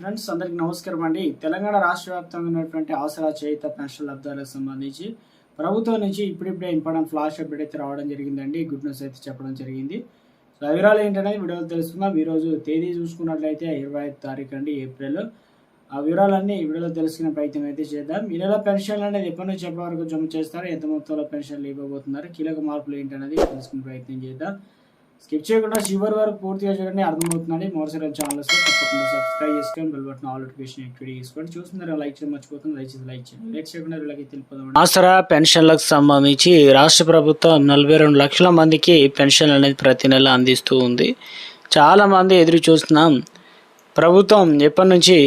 Friends అందరికి నమస్కారం అండి. తెలంగాణ రాష్ట్ర వ్యాప్తంగా ఉన్నటువంటి ఆసరా చేయిత పెన్షన్ లబ్ధాలకు సంబంధించి ప్రభుత్వం నుంచి ఇప్పుడిప్పుడే ఇంపార్టెంట్ ఫ్లాష్ అప్డేట్ అయితే రావడం జరిగిందండి. గుడ్ న్యూస్ అయితే చెప్పడం జరిగింది. సో వివరాలు ఏంటనేది వీడియోలో తెలుసుకుందాం. ఈరోజు తేదీ చూసుకున్నట్లయితే ఇరవై ఐదు తారీఖు అండి ఏప్రిల్ ఆ వివరాలన్నీ వీడియోలో తెలుసుకునే ప్రయత్నం అయితే చేద్దాం. ఈ నెల పెన్షన్లు అనేది ఎప్పటి నుంచి ఎప్పటి వరకు జమ చేస్తారు? ఎంత మొత్తంలో పెన్షన్లు ఇవ్వబోతున్నారు? కీలక మార్పులు ఏంటనేది తెలుసుకునే ప్రయత్నం చేద్దాం. స్కిప్ చేయకుండా చివరి వరకు పూర్తిగా చూడండి అర్థమవుతుందండి. మరోసారి ఛానల్ తప్పకుండా సబ్స్క్రైబ్ చేసుకొని bell button all notification activate చేసుకోండి. చూస్తున్నారు లైక్ చేయడం మర్చిపోతుంది దయచేసి లైక్ చేయండి. లైక్ చేయకుండా వీళ్ళకి తెలిపోదాం ఆసరా పెన్షన్లకు సంబంధించి రాష్ట్ర ప్రభుత్వం నలభై రెండు లక్షల మందికి పెన్షన్ అనేది ప్రతి నెల అందిస్తూ ఉంది. చాలామంది ఎదురు చూస్తున్నాం ప్రభుత్వం ఎప్పటి నుంచి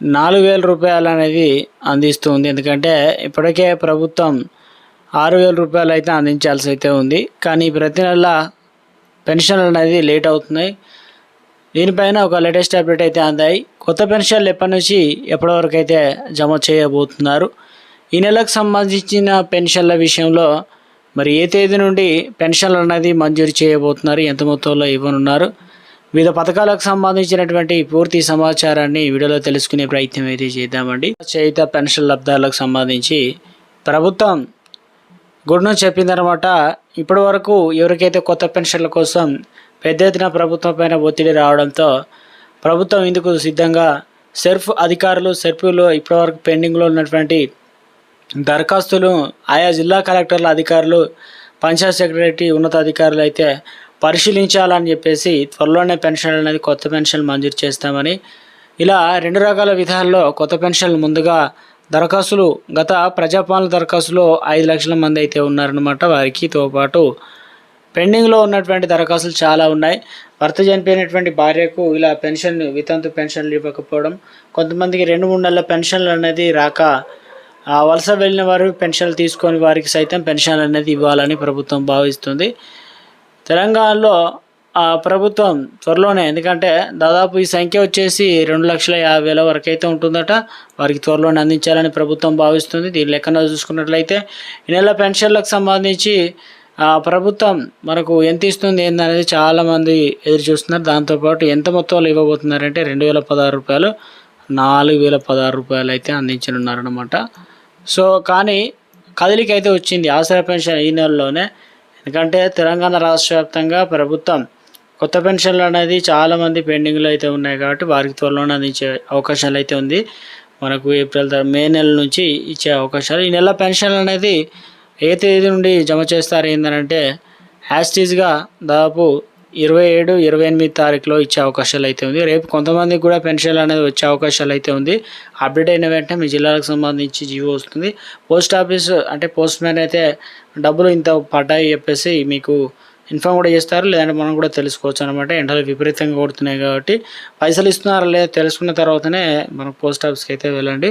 నాలుగు వేల రూపాయలు అనేది అందిస్తుంది ఎందుకంటే ఇప్పటికే ప్రభుత్వం ఆరు వేల రూపాయలు అయితే అందించాల్సి అయితే ఉంది. కానీ ప్రతి నెల పెన్షన్ అనేది లేట్ అవుతున్నాయి. దీనిపైన ఒక లేటెస్ట్ అప్డేట్ అయితే అందాయి. కొత్త పెన్షన్లు ఎప్పటి నుంచి ఎప్పటి వరకు అయితే జమ చేయబోతున్నారు? ఈ నెలకు సంబంధించిన పెన్షన్ల విషయంలో మరి ఏ తేదీ నుండి పెన్షన్లు అనేది మంజూరు చేయబోతున్నారు? ఎంత మొత్తంలో ఇవ్వనున్నారు? వివిధ పథకాలకు సంబంధించినటువంటి పూర్తి సమాచారాన్ని వీడియోలో తెలుసుకునే ప్రయత్నం అయితే చేద్దామండి. చేయుత పెన్షన్ లబ్ధాలకు సంబంధించి ప్రభుత్వం గుడ్ను చెప్పిందనమాట ఇప్పటి వరకు ఎవరికైతే కొత్త పెన్షన్ల కోసం పెద్ద ఎత్తున ప్రభుత్వం పైన ఒత్తిడి రావడంతో ప్రభుత్వం ఇందుకు సిద్ధంగా సెర్ఫ్ అధికారులు సెర్ఫ్లో ఇప్పటివరకు పెండింగ్లో ఉన్నటువంటి దరఖాస్తులు ఆయా జిల్లా కలెక్టర్ల అధికారులు పంచాయత్ సెక్రటరీ ఉన్నతాధికారులు అయితే పరిశీలించాలని చెప్పేసి త్వరలోనే పెన్షన్ అనేది కొత్త పెన్షన్ మంజూరు చేస్తామని ఇలా రెండు రకాల విధాల్లో కొత్త పెన్షన్లు ముందుగా దరఖాస్తులు గత ప్రజాపాలన దరఖాస్తులో ఐదు లక్షల మంది అయితే ఉన్నారనమాట వారికితో పాటు పెండింగ్లో ఉన్నటువంటి దరఖాస్తులు చాలా ఉన్నాయి. భర్త చనిపోయినటువంటి భార్యకు ఇలా పెన్షన్ వితంతు పెన్షన్లు ఇవ్వకపోవడం కొంతమందికి రెండు మూడు నెలల పెన్షన్లు అనేది రాక ఆ, వలస వెళ్ళిన వారు పెన్షన్లు తీసుకొని వారికి సైతం పెన్షన్ అనేది ఇవ్వాలని ప్రభుత్వం భావిస్తుంది. తెలంగాణలో ప్రభుత్వం త్వరలోనే ఎందుకంటే దాదాపు ఈ సంఖ్య వచ్చేసి రెండు లక్షల యాభై వేల వరకు అయితే ఉంటుందట. వారికి త్వరలోనే అందించాలని ప్రభుత్వం భావిస్తుంది. దీని లెక్కన చూసుకున్నట్లయితే ఈ నెల పెన్షన్లకు సంబంధించి ప్రభుత్వం మనకు ఎంత ఇస్తుంది ఏందనేది చాలామంది ఎదురు చూస్తున్నారు దాంతోపాటు ఎంత మొత్తంలో ఇవ్వబోతున్నారంటే రెండు వేల పదహారు రూపాయలు నాలుగు వేల పదహారు రూపాయలు అయితే అందించనున్నారనమాట సో కానీ కదిలికి అయితే వచ్చింది ఆసరా పెన్షన్ ఈ నెలలోనే. ఎందుకంటే తెలంగాణ రాష్ట్ర వ్యాప్తంగా ప్రభుత్వం కొత్త పెన్షన్లు అనేది చాలామంది పెండింగ్లో అయితే ఉన్నాయి కాబట్టి వారికి త్వరలోనే అందించే అవకాశాలు అయితే ఉంది. మనకు ఏప్రిల్ మే నెల నుంచి ఇచ్చే అవకాశాలు. ఈ నెల పెన్షన్ అనేది ఏ తేదీ నుండి జమ చేస్తారు ఏంటంటే యాస్టీజ్గా దాదాపు ఇరవై ఏడు ఇరవై ఎనిమిది తారీఖులో ఇచ్చే అవకాశాలు అయితే ఉంది. రేపు కొంతమందికి కూడా పెన్షన్ అనేది వచ్చే అవకాశాలు అయితే ఉంది. అప్డేట్ అయిన వెంటనే మీ జిల్లాలకు సంబంధించి జీవో వస్తుంది. పోస్ట్ ఆఫీస్ అంటే పోస్ట్ మ్యాన్ అయితే డబ్బులు ఇంత పడ్డాయి చెప్పేసి మీకు ఇన్ఫామ్ కూడా చేస్తారు లేదంటే మనం కూడా తెలుసుకోవచ్చు అనమాట ఎండలు విపరీతంగా కొడుతున్నాయి కాబట్టి పైసలు ఇస్తున్నారా లేదా తెలుసుకున్న తర్వాతనే మనం పోస్ట్ ఆఫీస్కి అయితే వెళ్ళండి.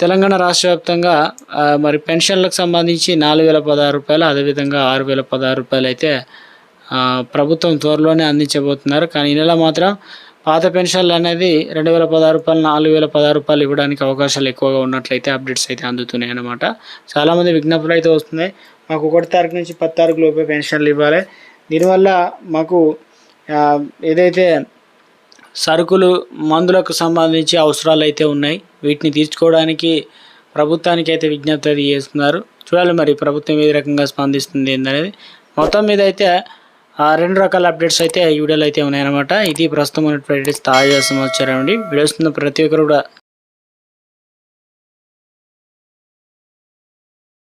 తెలంగాణ రాష్ట్ర వ్యాప్తంగా మరి పెన్షన్లకు సంబంధించి నాలుగు వేల పదహారు రూపాయలు అదేవిధంగా ఆరు వేల పదహారు రూపాయలు అయితే ప్రభుత్వం త్వరలోనే అందించబోతున్నారు. కానీ ఈ నెల మాత్రం పాత పెన్షన్లు అనేది రెండు వేల పదహారు రూపాయలు నాలుగు వేల పదహారు రూపాయలు ఇవ్వడానికి అవకాశాలు ఎక్కువగా ఉన్నట్లయితే అప్డేట్స్ అయితే అందుతున్నాయి అన్నమాట. చాలామంది విజ్ఞప్తులు అయితే వస్తున్నాయి. మాకు ఒకటి తారీఖు నుంచి పది తారీఖు లోపే పెన్షన్లు ఇవ్వాలి. దీనివల్ల మాకు ఏదైతే సరుకులు మందులకు సంబంధించి అవసరాలు అయితే ఉన్నాయి వీటిని తీర్చుకోవడానికి ప్రభుత్వానికి అయితే విజ్ఞప్తి అది చేస్తున్నారు. చూడాలి మరి ప్రభుత్వం ఏ రకంగా స్పందిస్తుంది ఏందనేది. మొత్తం మీద అయితే రెండు రకాల అప్డేట్స్ అయితే ఈ వీడియోలో అయితే ఉన్నాయన్నమాట. ఇది ప్రస్తుతం ఉన్నటువంటి తాజా సమాచారం అండి. వీడియోస్ ప్రతి ఒక్కరు కూడా